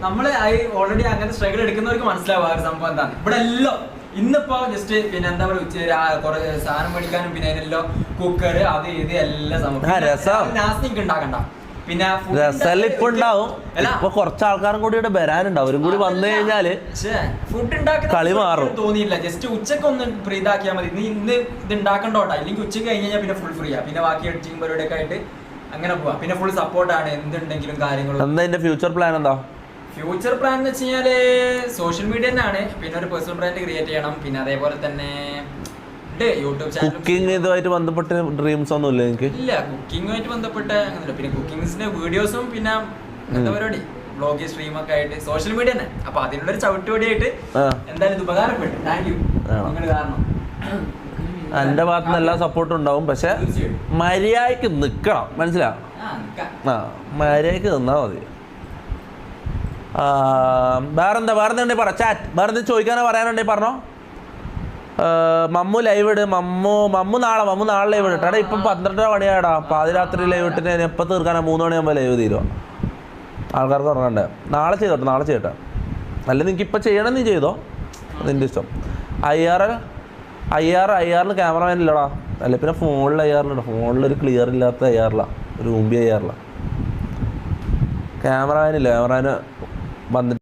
നമ്മൾ ഓൾറെഡി അങ്ങനെ സ്ട്രഗിൾ എടുക്കുന്നവർക്ക് മനസ്സിലാവും ആ ഒരു സംഭവം എന്താണ് ഇവിടെ എല്ലാം ഇന്നിപ്പോ ജസ്റ്റ് പിന്നെ എന്താ പറയുക ഉച്ച കുറെ സാധനം മേടിക്കാനും പിന്നെ അതിനെല്ലാം കുക്കർ അത് ഇത് എല്ലാം സംഭവം. നാസ്തിക്ക് ഉണ്ടാക്കണ്ട. പിന്നെ ഉണ്ടാവും. ഇപ്പൊ കുറച്ച് ആൾക്കാരും കൂടി ഇവിടെ വരാനുണ്ടാവും അവരും കൂടി വന്നു കഴിഞ്ഞാൽ കളി മാറും. തോന്നിയില്ല ജസ്റ്റ് ഉച്ചയ്ക്ക് ഒന്ന് ഫ്രീ ഇതാക്കിയാൽ മതി. നീ ഇന്ന് ഇത് ഉണ്ടാക്കണ്ടോട്ടാ? ഇല്ലെങ്കിൽ ഉച്ചയ്ക്ക് കഴിഞ്ഞ് കഴിഞ്ഞാൽ പിന്നെ ഫുൾ ഫ്രീ ആ. പിന്നെ ബാക്കി എഡിറ്റിംഗ് പരിപാടിയൊക്കെ ആയിട്ട് അങ്ങനെ പോവാ. പിന്നെ ഫുൾ സപ്പോർട്ടാണ് എന്തുണ്ടെങ്കിലും കാര്യങ്ങളും. എന്താ ഫ്യൂച്ചർ പ്ലാൻ എന്താ? ഫ്യൂച്ചർ പ്ലാൻ എന്ന് വെച്ച് കഴിഞ്ഞാൽ സോഷ്യൽ മീഡിയ തന്നെയാണ്. പിന്നെ ഒരു പേഴ്സണൽ ബ്രാൻഡ് ക്രിയേറ്റ് ചെയ്യണം. പിന്നെ അതേപോലെ തന്നെ യൂട്യൂബ് ചാനൽ കുക്കിംഗ് ഇതുമായിട്ട് ബന്ധപ്പെട്ട ഡ്രീംസ് ഒന്നും ഇല്ല എനിക്ക് ഇല്ല കുക്കിങ്ങുമായിട്ട് ബന്ധപ്പെട്ട അങ്ങനെയല്ല പിന്നെ കുക്കിങ്സിന്റെ വീഡിയോസും പിന്നെ എന്താ പരിപാടി. ബ്ലോഗ് സ്ട്രീം ഒക്കെ ആയിട്ട് സോഷ്യൽ മീഡിയ തന്നെ. അപ്പൊ അതിനുള്ള ഒരു ചവിട്ടുപടിയായിട്ട് ആയിട്ട് എന്തായാലും ഇത് ഉപകാരപ്പെട്ടു താങ്ക് യു ആണോ? കാരണം. എന്റെ ഭാഗത്ത് നിന്ന് എല്ലാ സപ്പോർട്ടും ഉണ്ടാവും. പക്ഷെ. മര്യാദയ്ക്ക് നിക്കണം. മനസ്സിലാ മര്യാദയ്ക്ക് നിന്നാ മതി. വേറെന്താ വേറെന്താ ഉണ്ടെങ്കിൽ പറ ചാറ്റ് വേറെന്താ ചോദിക്കാനോ പറയാനുണ്ടെങ്കിൽ പറഞ്ഞോ. മമ്മു ലൈവ് ഇട് മമ്മു മമ്മു നാളെ മമ്മു നാളെ ലൈവ് ഇടട്ടെ എടാ ഇപ്പം പന്ത്രണ്ടര മണിയാടാ പാതിരാത്രി ലൈവ് ഇട്ടിട്ട് ഞാൻ എപ്പോൾ തീർക്കാനാ മൂന്ന് മണിയാകുമ്പോൾ ലൈവ് തീരുവാ? ആൾക്കാർക്ക് ഉറങ്ങണ്ടേ. നാളെ ചെയ്തോട്ടെ നാളെ ചെയ്യട്ടെ. അല്ല നിങ്ങൾക്ക് ഇപ്പം ചെയ്യണം നീ ചെയ്തോ. നിന്റെ ഇഷ്ടം. I R I R I ആറിൽ ക്യാമറമാൻ ഇല്ലടാ. അല്ല പിന്നെ ഫോണിൽ ഐ ആറിലുണ്ട് ഫോണിൽ ഒരു ക്ലിയർ ഇല്ലാത്ത ഐ ആറിലാണ് ഒരു ഊമ്പി ഐ ആറിലാണ് ക്യാമറമാനില്ല ക്യാമറാന് വന്നിട്ട്